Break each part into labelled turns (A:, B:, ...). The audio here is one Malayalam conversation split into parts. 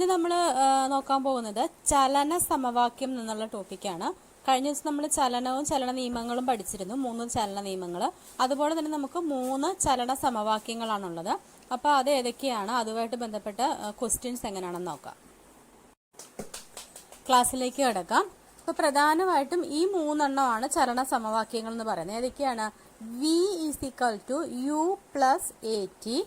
A: ഇന്ന് നമ്മൾ നോക്കാൻ പോകുന്നത് ചലന സമവാക്യം എന്നുള്ള ടോപ്പിക്കാണ് കഴിഞ്ഞ ദിവസം നമ്മൾ ചലനവും ചലന നിയമങ്ങളും പഠിച്ചിരുന്നു മൂന്ന് ചലന നിയമങ്ങൾ അതുപോലെ തന്നെ നമുക്ക് മൂന്ന് ചലന സമവാക്യങ്ങളാണുള്ളത്. അപ്പോൾ അത് ഏതൊക്കെയാണ്? അതുമായിട്ട് ബന്ധപ്പെട്ട ക്വസ്റ്റ്യൻസ് എങ്ങനെയാണെന്ന് നോക്കാം. ക്ലാസ്സിലേക്ക് കിടക്കാം. അപ്പോൾ പ്രധാനമായിട്ടും ഈ മൂന്നെണ്ണമാണ് ചലന സമവാക്യങ്ങൾ എന്ന് പറയുന്നത്. ഏതൊക്കെയാണ്? V is equal to U plus A T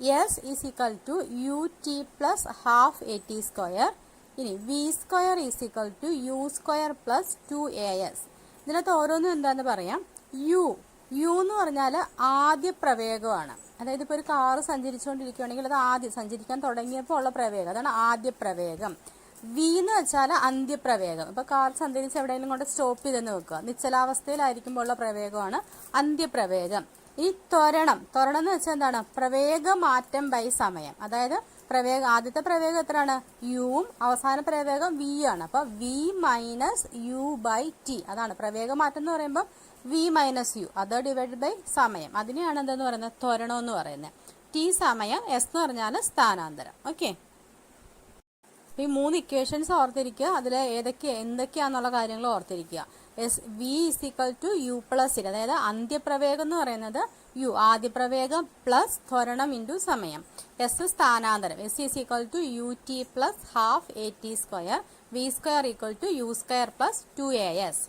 A: S is equal to U T plus half A T square ഇനി V square is equal to U square plus two A S ഇതിനകത്ത് ഓരോന്നും എന്താന്ന് പറയാം? യു യു എന്ന് പറഞ്ഞാൽ ആദ്യ പ്രവേഗമാണ്. അതായത് ഇപ്പോൾ ഒരു കാറ് സഞ്ചരിച്ചുകൊണ്ടിരിക്കുകയാണെങ്കിൽ അത് ആദ്യം സഞ്ചരിക്കാൻ തുടങ്ങിയപ്പോൾ ഉള്ള പ്രവേഗം. അതാണ് ആദ്യ പ്രവേഗം. വി എന്ന് വെച്ചാൽ അന്ത്യപ്രവേഗം. ഇപ്പോൾ കാർ സഞ്ചരിച്ച് എവിടെയെങ്കിലും കൊണ്ട് സ്റ്റോപ്പ് ചെയ്തെന്ന് വെക്കുക നിശ്ചലാവസ്ഥയിലായിരിക്കുമ്പോൾ ഉള്ള പ്രവേഗമാണ് അന്ത്യപ്രവേഗം. ഇനി ത്വരണം ത്വരണം എന്ന് വെച്ചാൽ എന്താണ്? പ്രവേഗമാറ്റം ബൈ സമയം. അതായത് പ്രവേഗ ആദ്യത്തെ പ്രവേഗം എത്രയാണ്? യുവും അവസാന പ്രവേഗം വി ആണ്. അപ്പൊ V minus U by T അതാണ് പ്രവേഗമാറ്റം എന്ന് പറയുമ്പോൾ വി മൈനസ് യു അത് ഡിവൈഡ് ബൈ സമയം. അതിനെയാണ് എന്തെന്ന് പറയുന്നത്? ത്വരണം എന്ന് പറയുന്നത്. ടി സമയം എസ് എന്ന് പറഞ്ഞാൽ സ്ഥാനാന്തരം. ഓക്കെ ഈ മൂന്ന് ഇക്വേഷൻസ് ഓർത്തിരിക്കുക. അതിൽ ഏതൊക്കെ എന്തൊക്കെയാന്നുള്ള കാര്യങ്ങൾ ഓർത്തിരിക്കുക. Yes V is equal to U plus E അതായത് അന്ത്യപ്രവേഗം എന്ന് പറയുന്നത് യു ആദ്യപ്രവേഗം പ്ലസ് ത്വരണം ഇന്റു സമയം. S സ്ഥാനാന്തരം. S is equal to U T plus half A T square V square equal to U square plus two A S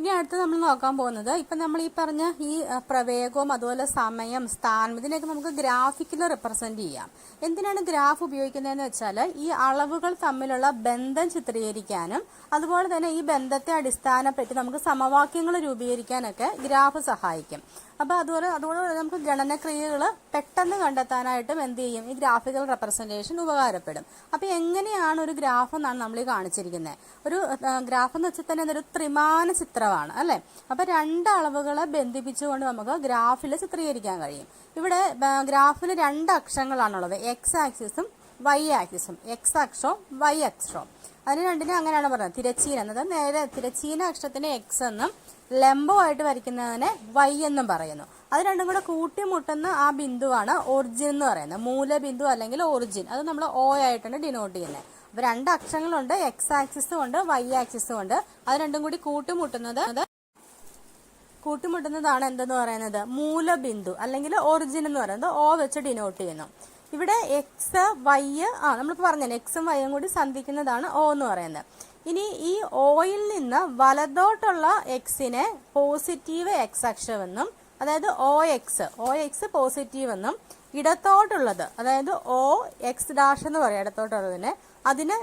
A: ഇനി അടുത്ത് നമ്മൾ നോക്കാൻ പോകുന്നത് ഇപ്പം നമ്മൾ ഈ പറഞ്ഞ ഈ പ്രവേഗവും അതുപോലെ സമയം സ്ഥാനം ഇതിനെയൊക്കെ നമുക്ക് ഗ്രാഫിക്കലി റെപ്രസെന്റ് ചെയ്യാം. എന്തിനാണ് ഗ്രാഫ് ഉപയോഗിക്കുന്നതെന്ന് വെച്ചാൽ ഈ അളവുകൾ തമ്മിലുള്ള ബന്ധം ചിത്രീകരിക്കാനും അതുപോലെ തന്നെ ഈ ബന്ധത്തെ അടിസ്ഥാനപ്പെടുത്തി നമുക്ക് സമവാക്യങ്ങൾ രൂപീകരിക്കാനൊക്കെ ഗ്രാഫ് സഹായിക്കും. അപ്പോൾ അതുപോലെ അതുകൊണ്ട് നമുക്ക് ഗണനക്രിയകൾ പെട്ടെന്ന് കണ്ടെത്താനായിട്ടും എന്ത് ചെയ്യും? ഈ ഗ്രാഫിക്കൽ റെപ്രസെന്റേഷൻ ഉപകാരപ്പെടും. അപ്പോൾ എങ്ങനെയാണ് ഒരു ഗ്രാഫ് എന്നാണ് നമ്മൾ ഈ കാണിച്ചിരിക്കുന്നത് ഒരു ഗ്രാഫ് എന്ന് വെച്ചാൽ തന്നെ ഒരു ത്രിമാന ചിത്രമാണ് അല്ലെ? അപ്പോൾ രണ്ട് അളവുകളെ ബന്ധിപ്പിച്ചുകൊണ്ട് നമുക്ക് ഗ്രാഫിൽ ചിത്രീകരിക്കാൻ കഴിയും. ഇവിടെ ഗ്രാഫിൽ രണ്ട് അക്ഷങ്ങളാണുള്ളത് എക്സ് ആക്സിസും വൈ ആക്സിസും എക്സ് അക്ഷവും വൈ അക്ഷവും. അതിന് രണ്ടിനും അങ്ങനെയാണ് പറഞ്ഞത്. തിരച്ചീന എന്നത് നേരെ തിരച്ചീന അക്ഷരത്തിന് എക്സ് എന്നും ലംബമായിട്ട് വരയ്ക്കുന്നതിനെ വൈ എന്നും പറയുന്നു. അത് രണ്ടും കൂടെ കൂട്ടിമുട്ടുന്ന ആ ബിന്ദുവാണ് ഒറിജിൻ എന്ന് പറയുന്നത്. മൂലബിന്ദു അല്ലെങ്കിൽ ഒറിജിൻ അത് നമ്മൾ ഒ ആയിട്ടാണ് ഡിനോട്ട് ചെയ്യുന്നത്. അപ്പൊ രണ്ട് അക്ഷരങ്ങളുണ്ട്. എക്സ് ആക്സിസും ഉണ്ട്. വൈ ആക്സിസും ഉണ്ട്. അത് രണ്ടും കൂടി കൂട്ടിമുട്ടുന്നത് കൂട്ടിമുട്ടുന്നതാണ് എന്തെന്ന് പറയുന്നത്? മൂലബിന്ദു അല്ലെങ്കിൽ ഒറിജിൻ എന്ന് പറയുന്നത്. ഓ വെച്ച് ഡിനോട്ട് ചെയ്യുന്നു. ഇവിടെ എക്സ് വൈ ആ നമ്മളിപ്പോൾ പറഞ്ഞല്ലോ എക്സും വൈയും കൂടി സന്ധിക്കുന്നതാണ് ഓ എന്ന് പറയുന്നത്. ഇനി ഈ ഓയിൽ നിന്ന് വലതോട്ടുള്ള എക്സിനെ പോസിറ്റീവ് എക്സ് അക്ഷമെന്നും അതായത് O X O X positive എന്നും ഇടത്തോട്ടുള്ളത് അതായത് ഒ എക്സ് ഡാഷ് എന്ന് പറയാം ഇടത്തോട്ടുള്ളതിന് അതിന്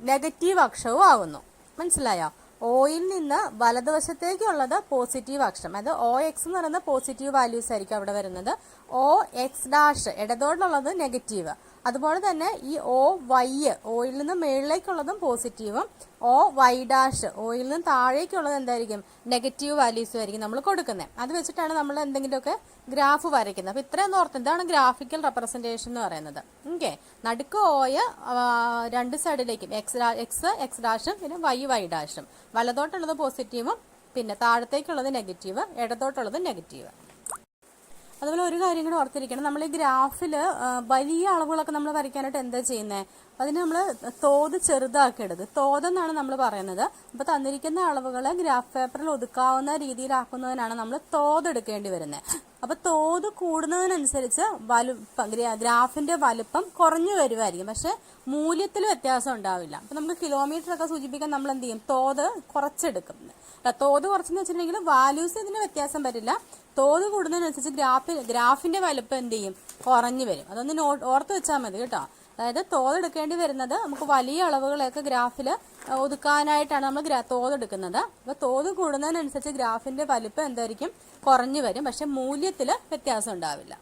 A: നെഗറ്റീവ് അക്ഷവും ആകുന്നു മനസ്സിലായോ? ഓയിൽ നിന്ന് വലതുവശത്തേക്കുള്ളത് പോസിറ്റീവ് അക്ഷം അതായത് ഒ എക്സ് എന്ന് പറയുന്നത് പോസിറ്റീവ് വാല്യൂസ് ആയിരിക്കും അവിടെ വരുന്നത്. ഒ എക്സ് ഡാഷ് ഇടതോടുള്ളത് നെഗറ്റീവ് അതുപോലെ തന്നെ ഈ ഒ വൈ ഓയിൽ നിന്ന് മുകളിലേക്കുള്ളതും പോസിറ്റീവും ഒ വൈ ഡാഷ് ഓയിൽ നിന്ന് താഴേക്കുള്ളത് എന്തായിരിക്കും? നെഗറ്റീവ് വാല്യൂസും ആയിരിക്കും നമ്മൾ കൊടുക്കുന്നത് അത് വെച്ചിട്ടാണ് നമ്മൾ എന്തെങ്കിലുമൊക്കെ ഗ്രാഫ് വരയ്ക്കുന്നത്. അപ്പോൾ ഇത്രയും ഓർത്ത് ഇതാണ് ഗ്രാഫിക്കൽ റെപ്രസെന്റേഷൻ എന്ന് പറയുന്നത്. ഓക്കെ നടുക്ക് ഓയ രണ്ട് സൈഡിലേക്കും എക്സ് എക്സ് എക്സ് ഡാഷും പിന്നെ വൈ വൈ ഡാഷും വലതോട്ടുള്ളത് പോസിറ്റീവും പിന്നെ താഴത്തേക്കുള്ളത് നെഗറ്റീവ് ഇടത്തോട്ടുള്ളത് നെഗറ്റീവ് അതുപോലെ ഒരു കാര്യം കൂടി ഓർത്തിരിക്കണം. നമ്മൾ ഈ ഗ്രാഫിൽ വലിയ അളവുകളൊക്കെ നമ്മൾ വരയ്ക്കാനായിട്ട് എന്താ ചെയ്യുന്നത് അതിന് നമ്മൾ തോത് ചെറുതാക്കിയെടുത്ത് തോതെന്നാണ് നമ്മൾ പറയുന്നത്. അപ്പോൾ തന്നിരിക്കുന്ന അളവുകളെ ഗ്രാഫ് പേപ്പറിൽ ഒതുക്കാവുന്ന രീതിയിലാക്കുന്നതിനാണ് നമ്മൾ തോതെടുക്കേണ്ടി വരുന്നത് അപ്പോൾ തോത് കൂടുന്നതിനനുസരിച്ച് വലു ഗ്രാ- ഗ്രാഫിന്റെ വലുപ്പം കുറഞ്ഞു വരുമായിരിക്കും പക്ഷെ മൂല്യത്തിൽ വ്യത്യാസം ഉണ്ടാവില്ല. അപ്പോൾ നമുക്ക് കിലോമീറ്റർ ഒക്കെ സൂചിപ്പിക്കാൻ നമ്മൾ എന്ത് ചെയ്യും? തോത് കുറച്ചെടുക്കും. തോത് കുറച്ചെന്ന് വെച്ചിട്ടുണ്ടെങ്കിൽ വാല്യൂസ് ഇതിന് വ്യത്യാസം വരില്ല. തോത് കൂടുന്നതിനനുസരിച്ച് ഗ്രാഫി ഗ്രാഫിന്റെ വലുപ്പം എന്ത് ചെയ്യും? കുറഞ്ഞു വരും. അതൊന്ന് ഓർത്ത് വെച്ചാൽ മതി കേട്ടോ. അതായത് തോതെടുക്കേണ്ടി വരുന്നത് നമുക്ക് വലിയ അളവുകളൊക്കെ ഗ്രാഫിൽ ഒതുക്കാനായിട്ടാണ് നമ്മൾ തോതെടുക്കുന്നത് അപ്പോൾ തോത് കൂടുന്നതിനനുസരിച്ച് ഗ്രാഫിന്റെ വലിപ്പം എന്തായിരിക്കും? കുറഞ്ഞു വരും. പക്ഷെ മൂല്യത്തിൽ വ്യത്യാസം ഉണ്ടാവില്ല.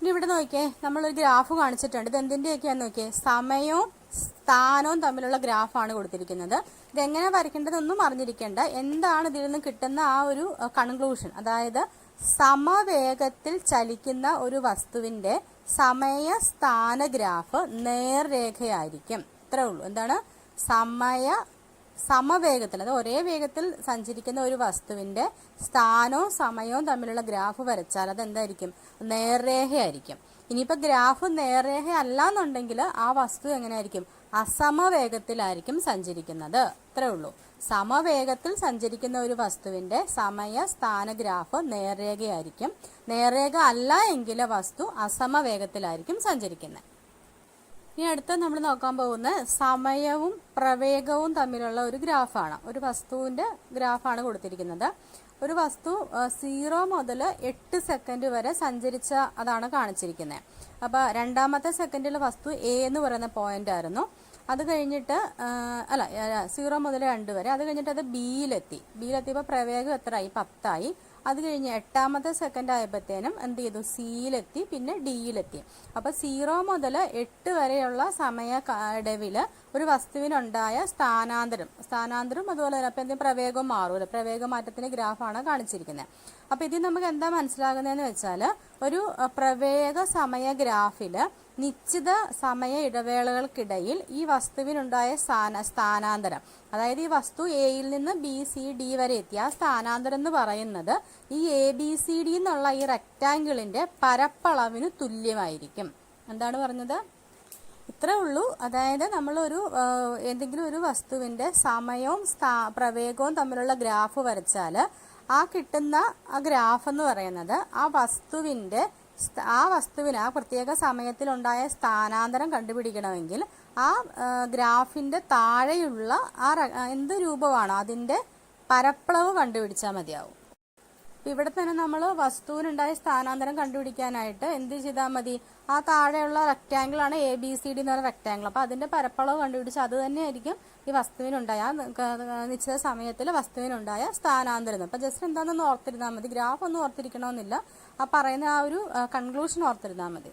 A: ഇനി ഇവിടെ നോക്കിയേ നമ്മളൊരു ഗ്രാഫ് കാണിച്ചിട്ടുണ്ട്. ഇത് എന്തിന്റെയൊക്കെയാന്ന് നോക്കിയേ? സമയവും സ്ഥാനവും തമ്മിലുള്ള ഗ്രാഫാണ് കൊടുത്തിരിക്കുന്നത്. ഇതെങ്ങനെ വരയ്ക്കേണ്ടതൊന്നും അറിഞ്ഞിരിക്കേണ്ട. എന്താണ് ഇതിൽ നിന്ന് കിട്ടുന്ന ആ ഒരു കൺക്ലൂഷൻ അതായത് സമവേഗത്തിൽ ചലിക്കുന്ന ഒരു വസ്തുവിന്റെ സമയ സ്ഥാന ഗ്രാഫ് നേർരേഖയായിരിക്കും. ഇത്രേ ഉള്ളൂ. എന്താണ്? സമയ സമവേഗത്തിൽ അത് ഒരേ വേഗത്തിൽ സഞ്ചരിക്കുന്ന ഒരു വസ്തുവിന്റെ സ്ഥാനവും സമയവും തമ്മിലുള്ള ഗ്രാഫ് വരച്ചാൽ അത് എന്തായിരിക്കും നേർരേഖയായിരിക്കും. ഇനിയിപ്പോൾ ഗ്രാഫ് നേർരേഖ അല്ല എന്നുണ്ടെങ്കിൽ ആ വസ്തു എങ്ങനെയായിരിക്കും? അസമവേഗത്തിലായിരിക്കും സഞ്ചരിക്കുന്നത്. അത്രേ ഉള്ളൂ. സമവേഗത്തിൽ സഞ്ചരിക്കുന്ന ഒരു വസ്തുവിന്റെ സമയ സ്ഥാന ഗ്രാഫ് നേർരേഖയായിരിക്കും. നേർരേഖ അല്ല എങ്കിലെ വസ്തു അസമവേഗത്തിലായിരിക്കും സഞ്ചരിക്കുന്നത്. ഇനി അടുത്ത നമ്മൾ നോക്കാൻ പോകുന്ന സമയവും പ്രവേഗവും തമ്മിലുള്ള ഒരു ഗ്രാഫാണ്. ഒരു വസ്തുവിന്റെ ഗ്രാഫാണ് കൊടുത്തിരിക്കുന്നത്. ഒരു വസ്തു സീറോ മുതൽ എട്ട് സെക്കൻഡ് വരെ സഞ്ചരിച്ച അതാണ് കാണിച്ചിരിക്കുന്നത്. അപ്പോൾ രണ്ടാമത്തെ സെക്കൻഡിലെ വസ്തു എ എന്ന് പറയുന്ന പോയിന്റ് ആയിരുന്നു. അത് കഴിഞ്ഞിട്ട് അല്ല സീറോ മുതൽ രണ്ട് വരെ. അത് കഴിഞ്ഞിട്ട് അത് ബിയിലെത്തി. ബിയിലെത്തിയപ്പോൾ പ്രവേഗം എത്രയായി? പത്തായി. അത് കഴിഞ്ഞ് എട്ടാമത്തെ സെക്കൻഡ് ആയപ്പോഴത്തേനും എന്ത് ചെയ്തു? സിയിലെത്തി പിന്നെ ഡിയിലെത്തി. അപ്പോൾ സീറോ മുതൽ എട്ട് വരെയുള്ള സമയ ഇടവിൽ ഒരു വസ്തുവിനുണ്ടായ സ്ഥാനാന്തരം. സ്ഥാനാന്തരം അതുപോലെ തന്നെ അപ്പം എന്തെങ്കിലും പ്രവേഗം മാറുമല്ലോ പ്രവേഗ മാറ്റത്തിന്റെ ഗ്രാഫാണ് കാണിച്ചിരിക്കുന്നത് അപ്പോൾ ഇതിൽ നമുക്ക് എന്താ മനസ്സിലാകുന്നതെന്ന് വെച്ചാൽ ഒരു പ്രവേഗ സമയ ഗ്രാഫിൽ നിശ്ചിത സമയ ഇടവേളകൾക്കിടയിൽ ഈ വസ്തുവിനുണ്ടായ സ്ഥാന സ്ഥാനാന്തരം. അതായത് ഈ വസ്തു എയിൽ നിന്ന് ബി സി ഡി വരെ എത്തി. ആ സ്ഥാനാന്തരം എന്ന് പറയുന്നത് ഈ എ ബി സി ഡി എന്നുള്ള ഈ റെക്റ്റാങ്കിളിന്റെ പരപ്പളവിന് തുല്യമായിരിക്കും. എന്താണ് പറഞ്ഞത്? ഇത്രേ ഉള്ളൂ. അതായത് നമ്മളൊരു എന്തെങ്കിലും ഒരു വസ്തുവിന്റെ സമയവും സ്ഥാ- പ്രവേഗവും തമ്മിലുള്ള ഗ്രാഫ് വരച്ചാൽ ആ കിട്ടുന്ന ആ ഗ്രാഫ് എന്ന് പറയുന്നത് ആ വസ്തുവിന്റെ ആ വസ്തുവിന് ആ പ്രത്യേക സമയത്തിലുണ്ടായ സ്ഥാനാന്തരം കണ്ടുപിടിക്കണമെങ്കിൽ ആ ഗ്രാഫിന്റെ താഴെയുള്ള ആ എന്ത് രൂപമാണോ അതിന്റെ പരപ്പളവ് കണ്ടുപിടിച്ചാൽ മതിയാവും. ഇപ്പം ഇവിടെ തന്നെ നമ്മൾ വസ്തുവിനുണ്ടായ സ്ഥാനാന്തരം കണ്ടുപിടിക്കാനായിട്ട് എന്ത് ചെയ്താൽ മതി? ആ താഴെയുള്ള റെക്റ്റാങ്കിൾ ആണ് എ ബി സി ഡി എന്ന് പറയുന്ന റെക്റ്റാങ്കിൾ അപ്പോൾ അതിന്റെ പരപ്പളവ് കണ്ടുപിടിച്ചാൽ അത് തന്നെയായിരിക്കും ഈ വസ്തുവിനുണ്ടായ നിശ്ചിത സമയത്തിൽ വസ്തുവിനുണ്ടായ സ്ഥാനാന്തരം. അപ്പോൾ ജസ്റ്റ് എന്താണെന്ന് ഓർത്തിരുന്നാൽ മതി. ഗ്രാഫ് ഒന്നും ഓർത്തിരിക്കണമെന്നില്ല. ആ പറയുന്ന ആ ഒരു കൺക്ലൂഷൻ ഓർത്തിരുന്നാൽ മതി.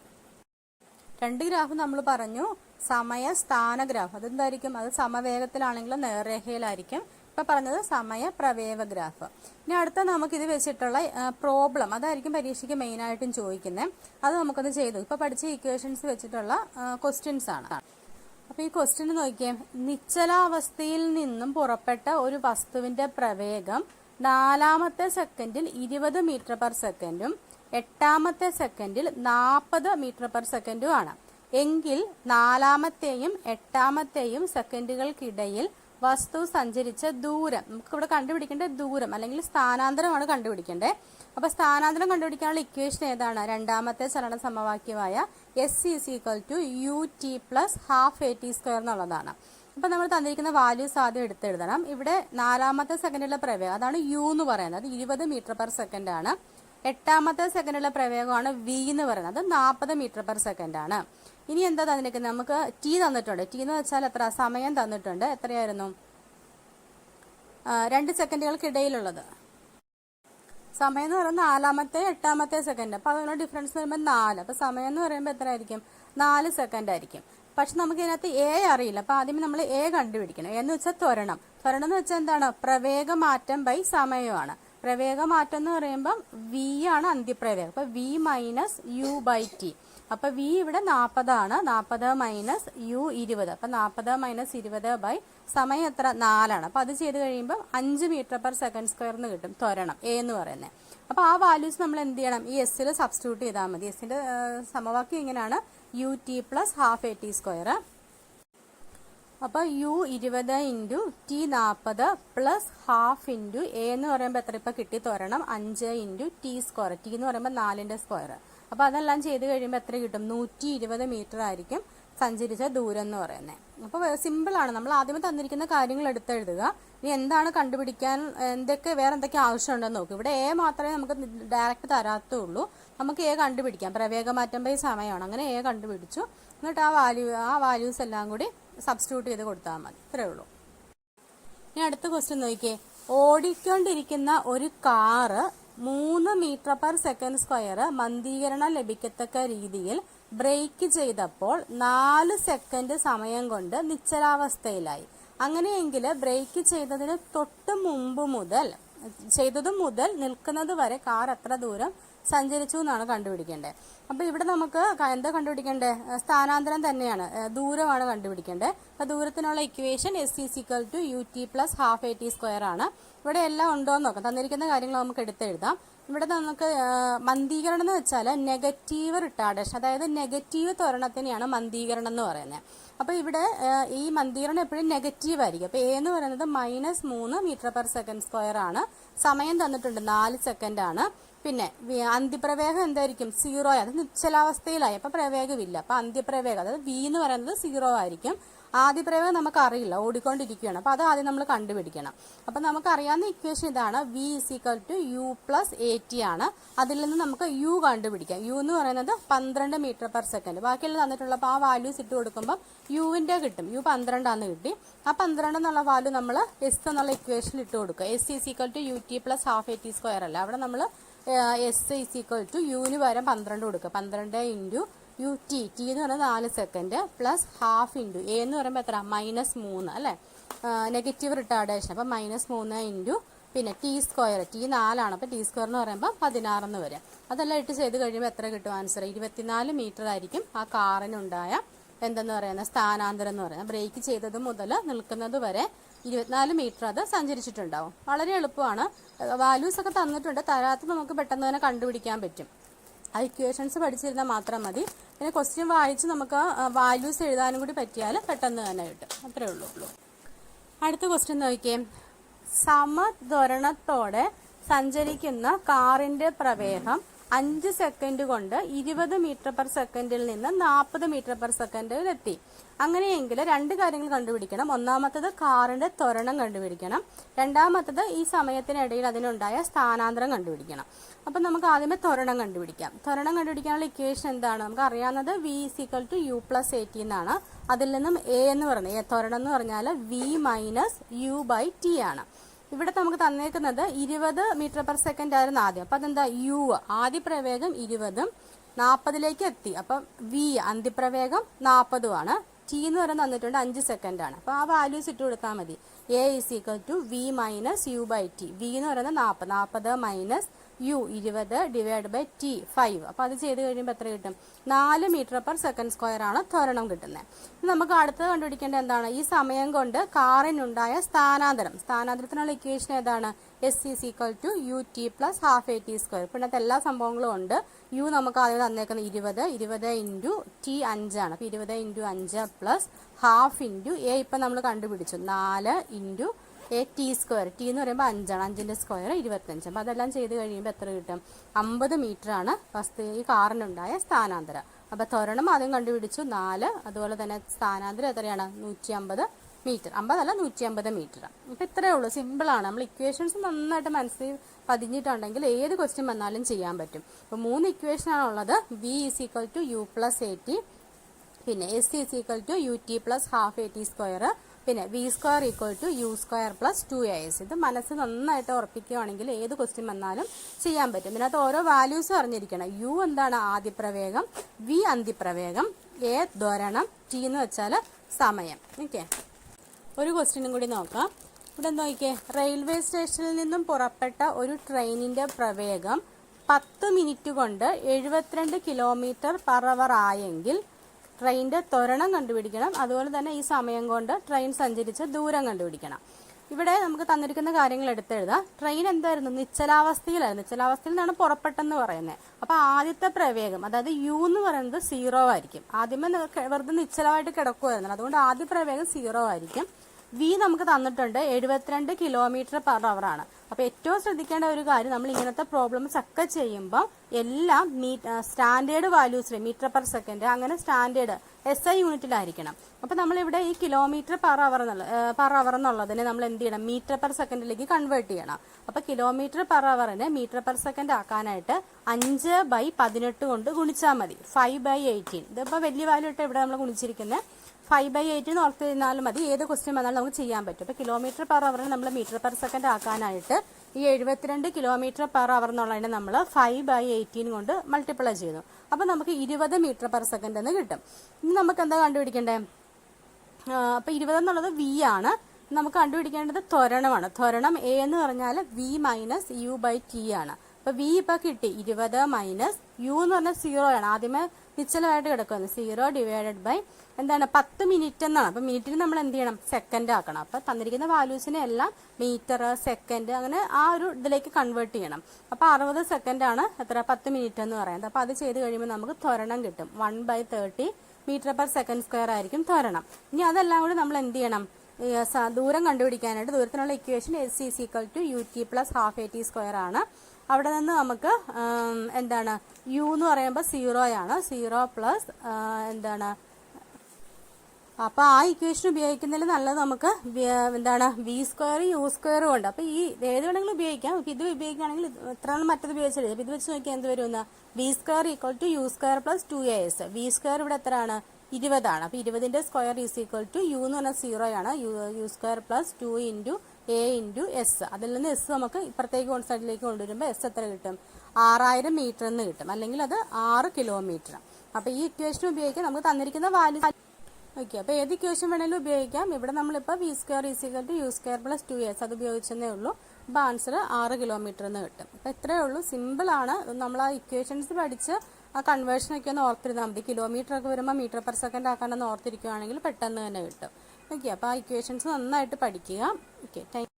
A: രണ്ട് ഗ്രാഫ് നമ്മൾ പറഞ്ഞു സമയ സ്ഥാന ഗ്രാഫ്. അതെന്തായിരിക്കും? അത് സമവേഗത്തിലാണെങ്കിലും നേർരേഖയിലായിരിക്കും. ഇപ്പം പറഞ്ഞത് സമയ പ്രവേഗ ഗ്രാഫ്. ഇനി അടുത്ത നമുക്ക് ഇത് വെച്ചിട്ടുള്ള പ്രോബ്ലം അതായിരിക്കും പരീക്ഷയ്ക്ക് മെയിനായിട്ടും ചോദിക്കുന്നത് അത് നമുക്കൊന്ന് ചെയ്തു. ഇപ്പോൾ പഠിച്ച ഇക്വേഷൻസ് വെച്ചിട്ടുള്ള ക്വസ്റ്റ്യൻസ് ആണ്. അപ്പോൾ ഈ ക്വസ്റ്റ്യൻ നോക്കിയേ. നിശ്ചലാവസ്ഥയിൽ നിന്നും പുറപ്പെട്ട ഒരു വസ്തുവിന്റെ പ്രവേഗം നാലാമത്തെ സെക്കൻഡിൽ ഇരുപത് മീറ്റർ പെർ സെക്കൻഡും എട്ടാമത്തെ സെക്കൻഡിൽ നാൽപ്പത് മീറ്റർ പെർ സെക്കൻഡും ആണ്. എങ്കിൽ നാലാമത്തെയും എട്ടാമത്തെയും സെക്കൻഡുകൾക്കിടയിൽ വസ്തു സഞ്ചരിച്ച ദൂരം നമുക്ക് ഇവിടെ കണ്ടുപിടിക്കേണ്ട ദൂരം അല്ലെങ്കിൽ സ്ഥാനാന്തരമാണ് കണ്ടുപിടിക്കേണ്ടത്. അപ്പോൾ സ്ഥാനാന്തരം കണ്ടുപിടിക്കാനുള്ള ഇക്വേഷൻ ഏതാണ്? രണ്ടാമത്തെ ചലന സമവാക്യമായ S is equal to U T plus half A T square എന്നുള്ളതാണ്. അപ്പോൾ നമ്മൾ തന്നിരിക്കുന്ന വാല്യൂസ് ആദ്യം എടുത്തെഴുതണം. ഇവിടെ നാലാമത്തെ സെക്കൻഡിലെ പ്രവേഗം അതാണ് യു എന്ന് പറയുന്നത്. ഇരുപത് മീറ്റർ പെർ സെക്കൻഡാണ് ആണ്. എട്ടാമത്തെ സെക്കൻഡുള്ള പ്രവേഗമാണ് വി എന്ന് പറയുന്നത്. അത് നാൽപ്പത് മീറ്റർ പെർ സെക്കൻഡ് ആണ്. ഇനി എന്താ തന്നിരിക്കുന്നത്? നമുക്ക് ടി തന്നിട്ടുണ്ട്. ടി എന്ന് വെച്ചാൽ എത്ര? സമയം തന്നിട്ടുണ്ട്. എത്രയായിരുന്നു? രണ്ട് സെക്കൻഡുകൾക്കിടയിലുള്ളത് സമയം എന്ന് പറയുന്നത് നാലാമത്തെ എട്ടാമത്തെ സെക്കൻഡ് അപ്പോൾ അതിനുള്ള ഡിഫറൻസ് വരുമ്പോൾ നാല്. അപ്പോൾ സമയം എന്ന് പറയുമ്പോൾ എത്ര ആയിരിക്കും നാല് സെക്കൻഡ് ആയിരിക്കും. പക്ഷെ നമുക്ക് ഇതിനകത്ത് എ അറിയില്ല. അപ്പോൾ ആദ്യം നമ്മൾ എ കണ്ടുപിടിക്കണം. എന്ന് വെച്ചാൽ ത്വരണം. ത്വരണം എന്ന് വെച്ചാൽ എന്താണ്? പ്രവേഗ മാറ്റം ബൈ സമയമാണ്. പ്രവേഗ മാറ്റം എന്ന് പറയുമ്പം വി ആണ് അന്ത്യപ്രവേഗം. അപ്പൊ V minus U by T അപ്പൊ വി ഇവിടെ നാൽപ്പതാണ് നാൽപ്പത് മൈനസ് യു ഇരുപത്. അപ്പൊ നാൽപ്പത് മൈനസ് ഇരുപത് ബൈ സമയം എത്ര? നാലാണ് അപ്പൊ അത് ചെയ്ത് കഴിയുമ്പോൾ അഞ്ച് മീറ്റർ പെർ സെക്കൻഡ് സ്ക്വയർ എന്ന് കിട്ടും ത്വരണം. എ എന്ന് പറയുന്നത് അപ്പൊ ആ വാല്യൂസ് നമ്മൾ എന്ത് ചെയ്യണം? ഈ എസ്സിൽ സബ്സ്റ്റിറ്റ്യൂട്ട് ചെയ്താൽ മതി. എസിന്റെ സമവാക്യം ഇങ്ങനെയാണ്. U T plus half A T square അപ്പൊ യു ഇരുപത് ഇന്റു ടി നാൽപ്പത് പ്ലസ് ഹാഫ് ഇന്റു എ എന്ന് പറയുമ്പോൾ എത്ര ഇപ്പോൾ കിട്ടി തരണം? അഞ്ച് ഇന്റു ടി സ്ക്വയർ ടി എന്ന് പറയുമ്പോൾ നാലിന്റെ സ്ക്വയർ അപ്പോൾ അതെല്ലാം ചെയ്ത് കഴിയുമ്പോൾ എത്ര കിട്ടും? നൂറ്റി ഇരുപത് മീറ്റർ ആയിരിക്കും സഞ്ചരിച്ച ദൂരം എന്ന് പറയുന്നത് അപ്പോൾ സിമ്പിളാണ് നമ്മൾ ആദ്യമേ തന്നിരിക്കുന്ന കാര്യങ്ങൾ എടുത്തെഴുതുക. ഇനി എന്താണ് കണ്ടുപിടിക്കാൻ എന്തൊക്കെ വേറെ എന്തൊക്കെ ആവശ്യമുണ്ടെന്ന് നോക്കും. ഇവിടെ എ മാത്രമേ നമുക്ക് ഡയറക്റ്റ് തരാത്തുള്ളൂ. നമുക്ക് എ കണ്ടുപിടിക്കാം. പ്രവേഗമാറ്റം ബൈ സമയമാണ്. അങ്ങനെ എ കണ്ടുപിടിച്ചു. എന്നിട്ട് ആ വാല്യൂ ആ വാല്യൂസ് എല്ലാം കൂടി സബ്സ്റ്റിറ്റ്യൂട്ട് ചെയ്ത് കൊടുത്താൽ മതി. ഇത്രേ ഉള്ളൂ. ഇനി അടുത്ത ക്വസ്റ്റ്യൻ നോക്കിയേ. ഓടിക്കൊണ്ടിരിക്കുന്ന ഒരു കാറ് മൂന്ന് മീറ്റർ പെർ സെക്കൻഡ് സ്ക്വയർ മന്ദീകരണം ലഭിക്കത്തക്ക രീതിയിൽ ബ്രേക്ക് ചെയ്തപ്പോൾ നാല് സെക്കൻഡ് സമയം കൊണ്ട് നിശ്ചലാവസ്ഥയിലായി. അങ്ങനെയെങ്കിൽ ബ്രേക്ക് ചെയ്തതിന് തൊട്ട് മുമ്പ് മുതൽ ചെയ്തതു മുതൽ നിൽക്കുന്നത് വരെ കാർ എത്ര ദൂരം സഞ്ചരിച്ചു എന്നാണ് കണ്ടുപിടിക്കേണ്ടത്. അപ്പൊ ഇവിടെ നമുക്ക് എന്താ കണ്ടുപിടിക്കേണ്ടത്? സ്ഥാനാന്തരം തന്നെയാണ്. ദൂരമാണ് കണ്ടുപിടിക്കേണ്ടത്. അപ്പൊ ദൂരത്തിനുള്ള equation S is equal to U T plus half A T square ആണ്. ഇവിടെ എല്ലാം ഉണ്ടോ എന്ന് നോക്കാം. തന്നിരിക്കുന്ന കാര്യങ്ങൾ നമുക്ക് എടുത്തെഴുതാം ഇവിടെ നമുക്ക് മന്ദീകരണം എന്ന് വെച്ചാൽ നെഗറ്റീവ് റിട്ടാർഡേഷൻ അതായത് നെഗറ്റീവ് ത്വരണത്തിനെയാണ് മന്ദീകരണം എന്ന് പറയുന്നത്. അപ്പോൾ ഇവിടെ ഈ മന്ദീകരണം എപ്പോഴും നെഗറ്റീവ് ആയിരിക്കും. അപ്പോൾ എ എന്ന് പറയുന്നത് മൈനസ് മൂന്ന് മീറ്റർ പെർ സെക്കൻഡ് സ്ക്വയർ ആണ്. സമയം തന്നിട്ടുണ്ട് നാല് സെക്കൻഡ് ആണ്. പിന്നെ അന്ത്യപ്രവേഗം എന്തായിരിക്കും? സീറോ അത് നിശ്ചലാവസ്ഥയിലായി. അപ്പോൾ പ്രവേഗമില്ല. അപ്പോൾ അന്ത്യപ്രവേഗം അതായത് വി എന്ന് പറയുന്നത് സീറോ ആയിരിക്കും. ആദ്യ പ്രവേഗം നമുക്ക് അറിയില്ല ഓടിക്കൊണ്ടിരിക്കുകയാണ്. അപ്പോൾ അത് ആദ്യം നമ്മൾ കണ്ടുപിടിക്കണം. അപ്പോൾ നമുക്കറിയാവുന്ന ഇക്വേഷൻ ഇതാണ്. V is equal to U plus A T ആണ്. അതിൽ നിന്ന് നമുക്ക് യു കണ്ടുപിടിക്കാം. യു എന്ന് പറയുന്നത് പന്ത്രണ്ട് മീറ്റർ പെർ സെക്കൻഡ് ബാക്കിയുള്ള തന്നിട്ടുള്ളപ്പോൾ ആ വാല്യൂസ് ഇട്ട് കൊടുക്കുമ്പോൾ യുവിന്റെ കിട്ടും. യു പന്ത്രണ്ടാന്ന് കിട്ടി. ആ പന്ത്രണ്ട് എന്നുള്ള വാല്യൂ നമ്മൾ എസ് എന്നുള്ള ഇക്വേഷനിൽ ഇട്ട് കൊടുക്കുക. S is equal to U T plus half A T square അല്ല? അവിടെ നമ്മൾ എസ് ഈസ് ഈക്വൽ ടു യുവിന് പകരം പന്ത്രണ്ട് കൊടുക്കുക. പന്ത്രണ്ട് ഇന്റു യു ടി ടി എന്ന് പറയുന്നത് നാല് second plus half into A എന്ന് പറയുമ്പോൾ എത്ര മൈനസ് മൂന്ന് അല്ലേ? നെഗറ്റീവ് റിട്ടാർഡേഷൻ അപ്പം മൈനസ് മൂന്ന് ഇന്റു പിന്നെ ടി സ്ക്വയർ ടി നാലാണ്. അപ്പോൾ ടി സ്ക്വയർ എന്ന് പറയുമ്പോൾ പതിനാറെന്ന് വരും. അതെല്ലാം ഇട്ട് ചെയ്ത് കഴിയുമ്പോൾ എത്ര കിട്ടും? ആൻസർ ഇരുപത്തിനാല് മീറ്റർ ആയിരിക്കും ആ കാറിനുണ്ടായ എന്തെന്ന് പറയുന്ന സ്ഥാനാന്തരം എന്ന് പറയുന്നത്. ബ്രേക്ക് ചെയ്തത് മുതൽ നിൽക്കുന്നത് വരെ ഇരുപത്തിനാല് മീറ്റർ അത് സഞ്ചരിച്ചിട്ടുണ്ടാവും. വളരെ എളുപ്പമാണ്. വാല്യൂസ് ഒക്കെ തന്നിട്ടുണ്ട്. തരാത്ത നമുക്ക് പെട്ടെന്ന് തന്നെ കണ്ടുപിടിക്കാൻ പറ്റും. ആ ഇക്വേഷൻസ് പഠിച്ചിരുന്നാൽ മാത്രം മതി. പിന്നെ ക്വസ്റ്റ്യൻ വായിച്ച് നമുക്ക് വാല്യൂസ് എഴുതാനും കൂടി പറ്റിയാൽ പെട്ടെന്ന് തന്നെ കിട്ടും. അത്രേ ഉള്ളൂ. അടുത്ത ക്വസ്റ്റ്യൻ നോക്കിയേ. സമദ്വരണത്തോടെ സഞ്ചരിക്കുന്ന കാറിന്റെ പ്രവേഹം അഞ്ച് സെക്കൻഡ് കൊണ്ട് ഇരുപത് മീറ്റർ പെർ സെക്കൻഡിൽ നിന്ന് നാൽപ്പത് മീറ്റർ പെർ സെക്കൻഡിൽ എത്തി. അങ്ങനെയെങ്കിൽ രണ്ട് കാര്യങ്ങൾ കണ്ടുപിടിക്കണം. ഒന്നാമത്തത് കാറിന്റെ ത്വരണം കണ്ടുപിടിക്കണം. രണ്ടാമത്തത് ഈ സമയത്തിനിടയിൽ അതിനുണ്ടായ സ്ഥാനാന്തരം കണ്ടുപിടിക്കണം. അപ്പം നമുക്ക് ആദ്യമേ ത്വരണം കണ്ടുപിടിക്കാം. ത്വരണം കണ്ടുപിടിക്കാനുള്ള ഇക്വേഷൻ എന്താണ്? നമുക്ക് അറിയാവുന്നത് V equal to U plus A T എന്നാണ്. അതിൽ നിന്നും എ എന്ന് പറയുന്നത് ത്വരണം എന്ന് പറഞ്ഞാൽ V minus U by T ആണ്. ഇവിടെ നമുക്ക് തന്നേക്കുന്നത് ഇരുപത് മീറ്റർ പെർ സെക്കൻഡ് ആയിരുന്നു ആദ്യം. അപ്പം അതെന്താ? യു ആദ്യ പ്രവേഗം ഇരുപതും നാൽപ്പതിലേക്ക് എത്തി. അപ്പം വി അന്തിപ്രവേഗം നാൽപ്പതുമാണ് ടി എന്ന് പറയുന്നത് തന്നിട്ടുണ്ട് അഞ്ച് സെക്കൻഡാണ് അപ്പോൾ ആ വാല്യൂസ് ഇട്ട് കൊടുത്താൽ മതി. A is equal to V minus U by T V എന്ന് പറയുന്നത് നാൽപ്പത് നാൽപ്പത് മൈനസ് യു ഇരുപത് ഡിവൈഡ് ബൈ ടി ഫൈവ് അപ്പോൾ അത് ചെയ്ത് കഴിയുമ്പോൾ എത്ര കിട്ടും? നാല് മീറ്റർ പെർ സെക്കൻഡ് സ്ക്വയർ ആണ് ത്വരണം കിട്ടുന്നത് നമുക്ക് അടുത്തത് കണ്ടുപിടിക്കേണ്ടത് എന്താണ്? ഈ സമയം കൊണ്ട് കാറിനുണ്ടായ സ്ഥാനാന്തരം. സ്ഥാനാന്തരത്തിനുള്ള ഇക്വേഷൻ ഏതാണ്? S is equal to U T plus half A T square പിന്നത്തെ എല്ലാ സംഭവങ്ങളും ഉണ്ട്. യു നമുക്ക് ആദ്യം തന്നേക്കുന്നത് ഇരുപത്. ഇരുപത് ഇന്റു ടി അഞ്ചാണ്. അപ്പോൾ ഇരുപത് ഇന്റു അഞ്ച് പ്ലസ് ഹാഫ് ഇന്റു എ ഇപ്പം നമ്മൾ കണ്ടുപിടിച്ചു. നാല് into A T square T എന്ന് പറയുമ്പോൾ അഞ്ചാണ്. അഞ്ചിന്റെ സ്ക്വയർ ഇരുപത്തഞ്ച് അപ്പോൾ അതെല്ലാം ചെയ്ത് കഴിയുമ്പോൾ എത്ര കിട്ടും? അമ്പത് ആണ് വസ്തു ഈ കാറിനുണ്ടായ സ്ഥാനാന്തരം. അപ്പോൾ ത്വരണം ആദ്യം കണ്ടുപിടിച്ചു. നാല് അതുപോലെ തന്നെ സ്ഥാനാന്തരം എത്രയാണ്? നൂറ്റി അമ്പത് മീറ്റർ അമ്പതല്ല നൂറ്റി അമ്പത് മീറ്റർ അപ്പോൾ ഇത്രയേ ഉള്ളൂ. സിമ്പിളാണ് നമ്മൾ ഇക്വേഷൻസ് നന്നായിട്ട് മനസ്സിൽ പതിഞ്ഞിട്ടുണ്ടെങ്കിൽ ഏത് ക്വസ്റ്റ്യൻ വന്നാലും ചെയ്യാൻ പറ്റും. അപ്പോൾ മൂന്ന് ഇക്വേഷനാണ് ഉള്ളത് V is equal to U plus A T പിന്നെ S is equal to U T plus half A T square പിന്നെ V square equal to U square plus two A S ഇത് മനസ്സ് നന്നായിട്ട് ഉറപ്പിക്കുകയാണെങ്കിൽ ഏത് ക്വസ്റ്റ്യൻ വന്നാലും ചെയ്യാൻ പറ്റും. ഇതിനകത്ത് ഓരോ വാല്യൂസ് അറിഞ്ഞിരിക്കണം. യു എന്താണ് ആദ്യപ്രവേഗം വി അന്തിപ്രവേഗം. എ ദ്വരണം ടി എന്ന് വെച്ചാൽ സമയം. ഓക്കെ ഒരു ക്വസ്റ്റ്യനും കൂടി നോക്കാം. ഇവിടെ നോക്കിയേ? റെയിൽവേ സ്റ്റേഷനിൽ നിന്നും പുറപ്പെട്ട ഒരു ട്രെയിനിന്റെ പ്രവേഗം പത്ത് മിനിറ്റ് കൊണ്ട് എഴുപത്തിരണ്ട് കിലോമീറ്റർ പെർ അവർ ആയെങ്കിൽ ട്രെയിനിന്റെ ത്വരണം കണ്ടുപിടിക്കണം. അതുപോലെ തന്നെ ഈ സമയം കൊണ്ട് ട്രെയിൻ സഞ്ചരിച്ച ദൂരം കണ്ടുപിടിക്കണം. ഇവിടെ നമുക്ക് തന്നിരിക്കുന്ന കാര്യങ്ങൾ എടുത്തെഴുതാം. ട്രെയിൻ എന്തായിരുന്നു? നിശ്ചലാവസ്ഥയിലായിരുന്നു. നിശ്ചലാവസ്ഥയിൽ നിന്നാണ് പുറപ്പെട്ടെന്ന് പറയുന്നത് അപ്പോൾ ആദ്യത്തെ പ്രവേഗം അതായത് യു എന്ന് പറയുന്നത് സീറോ ആയിരിക്കും. ആദ്യമേ വെറുതെ നിശ്ചലമായിട്ട് കിടക്കുമായിരുന്നു അതുകൊണ്ട് ആദ്യ പ്രവേഗം സീറോ ആയിരിക്കും. വി നമുക്ക് തന്നിട്ടുണ്ട് എഴുപത്തിരണ്ട് കിലോമീറ്റർ പെർ ആണ് അപ്പൊ ഏറ്റവും ശ്രദ്ധിക്കേണ്ട ഒരു കാര്യം നമ്മൾ ഇങ്ങനത്തെ പ്രോബ്ലംസ് ഒക്കെ ചെയ്യുമ്പോൾ എല്ലാം സ്റ്റാൻഡേർഡ് വാല്യൂസിൽ മീറ്റർ പെർ സെക്കൻഡ് അങ്ങനെ സ്റ്റാൻഡേർഡ് എസ് ഐ യൂണിറ്റിലായിരിക്കണം അപ്പൊ നമ്മളിവിടെ ഈ kilometre per hour per hour എന്നുള്ളതിനെ നമ്മൾ എന്ത് ചെയ്യണം? മീറ്റർ പെർ സെക്കൻഡിലേക്ക് കൺവേർട്ട് ചെയ്യണം. അപ്പൊ കിലോമീറ്റർ പെർ അവറിനെ മീറ്റർ പെർ സെക്കൻഡ് ആക്കാനായിട്ട് അഞ്ച് ബൈ പതിനെട്ട് കൊണ്ട് ഗുണിച്ചാൽ മതി. ഫൈവ് ബൈ എയ്റ്റീൻ ഇതിപ്പോ വലിയ വാല്യൂ ഇട്ട് ഇവിടെ നമ്മൾ ഗുണിച്ചിരിക്കുന്നത് ഫൈവ് ബൈ എയ്റ്റ് ഓർത്ത് കഴിഞ്ഞാലും മതി. ഏത് ക്വസ്റ്റ്യൻ വന്നാലും നമുക്ക് ചെയ്യാൻ പറ്റും. അപ്പോൾ കിലോമീറ്റർ പെർ അവറിന് നമ്മൾ മീറ്റർ പെർ സെക്കൻഡ് ആക്കാനായിട്ട് ഈ എഴുപത്തിരണ്ട് കിലോമീറ്റർ പെർ അവർ എന്നുള്ളതിനെ നമ്മൾ ഫൈവ് ബൈ എയ്റ്റീൻ കൊണ്ട് മൾട്ടിപ്ലൈ ചെയ്യുന്നു. അപ്പോൾ നമുക്ക് ഇരുപത് മീറ്റർ പെർ സെക്കൻഡ് എന്ന് കിട്ടും. ഇനി നമുക്ക് എന്താ കണ്ടുപിടിക്കണ്ടേ? അപ്പോൾ ഇരുപത് എന്നുള്ളത് വി ആണ്. നമുക്ക് കണ്ടുപിടിക്കേണ്ടത് ത്വരണമാണ്. ത്വരണം എ എന്ന് പറഞ്ഞാൽ V minus U by T ആണ്. അപ്പോൾ വി ഇപ്പൊ കിട്ടി. ഇരുപത് മൈനസ് യു എന്ന് പറഞ്ഞാൽ സീറോ ആണ്. ആദ്യമേ നിശ്ചലമായിട്ട് കിടക്കുകയാണ് സീറോ ഡിവൈഡഡ് ബൈ എന്താണ്? പത്ത് മിനിറ്റ് എന്നാണ്. അപ്പം മിനിറ്റിന് നമ്മൾ എന്ത് ചെയ്യണം? സെക്കൻഡ് ആക്കണം. അപ്പം തന്നിരിക്കുന്ന വാല്യൂസിനെ എല്ലാം മീറ്റർ സെക്കൻഡ് അങ്ങനെ ആ ഒരു ഇതിലേക്ക് കൺവേർട്ട് ചെയ്യണം. അപ്പോൾ അറുപത് സെക്കൻഡാണ് എത്ര? പത്ത് മിനിറ്റ് എന്ന് പറയുന്നത്. അപ്പോൾ അത് ചെയ്ത് കഴിയുമ്പോൾ നമുക്ക് ത്വരണം കിട്ടും. One by thirty metre per second square ആയിരിക്കും ത്വരണം. ഇനി അതെല്ലാം കൂടി നമ്മൾ എന്ത് ചെയ്യണം? ദൂരം കണ്ടുപിടിക്കാനായിട്ട് ദൂരത്തിനുള്ള equation S C equal to U T plus half A T square ആണ്. അവിടെ നിന്ന് നമുക്ക് എന്താണ് യു എന്ന് പറയുമ്പോൾ സീറോ ആണ്. സീറോ പ്ലസ് എന്താണ് അപ്പോൾ ആ ഇക്വേഷൻ ഉപയോഗിക്കുന്നതിൽ നല്ലത് നമുക്ക് എന്താണ് വി സ്ക്വയർ യു സ്ക്വയറും ഉണ്ട്. അപ്പോൾ ഈ ഏത് വേണമെങ്കിലും ഉപയോഗിക്കാം. ഇപ്പം ഇത് ഉപയോഗിക്കുകയാണെങ്കിൽ ഇത് ഇത്ര മറ്റത് ഉപയോഗിച്ചത് അപ്പോൾ ഇത് വെച്ച് നോക്കിയാൽ എന്ത് വരുമെന്ന്? V square equal to U square plus two A S V square ഇവിടെ എത്രയാണ്? ഇരുപതാണ്. അപ്പോൾ ഇരുപതിന്റെ square is equal to U എന്ന് പറഞ്ഞാൽ സീറോ ആണ് U U square plus two into A into S. അതിൽ നിന്ന് എസ് നമുക്ക് ഇപ്പുറത്തേക്ക് വൺ സൈഡിലേക്ക് കൊണ്ടുവരുമ്പോൾ എസ് എത്ര കിട്ടും? ആറായിരം മീറ്റർ എന്ന് കിട്ടും. അല്ലെങ്കിൽ അത് ആറ് കിലോമീറ്റർ അപ്പോൾ ഈ ഇക്വേഷൻ ഉപയോഗിക്കാൻ നമുക്ക് തന്നിരിക്കുന്ന വാല്യൂ ഓക്കെ അപ്പോൾ ഏത് ഇക്വേഷൻ വേണമെങ്കിലും ഉപയോഗിക്കാം. ഇവിടെ നമ്മളിപ്പോൾ V square is equal to U square plus two S അത് ഉപയോഗിച്ചതേ ഉള്ളൂ. അപ്പോൾ ആൻസർ ആറ് കിലോമീറ്റർ എന്ന് കിട്ടും. അപ്പോൾ എത്രയേ ഉള്ളൂ. സിമ്പിളാണ് നമ്മൾ ആ ഇക്വേഷൻസ് പഠിച്ച് ആ കൺവേർഷനൊക്കെ ഒന്ന് ഓർത്തിരുന്നാൽ മതി. കിലോമീറ്റർ ഒക്കെ വരുമ്പോൾ മീറ്റർ പെർ സെക്കൻഡ് ആക്കാനൊന്ന് ഓർത്തിരിക്കുകയാണെങ്കിൽ പെട്ടെന്ന് തന്നെ കിട്ടും. ഓക്കെ അപ്പോൾ ആ ഇക്വേഷൻസ് നന്നായിട്ട് പഠിക്കുക. Okay thank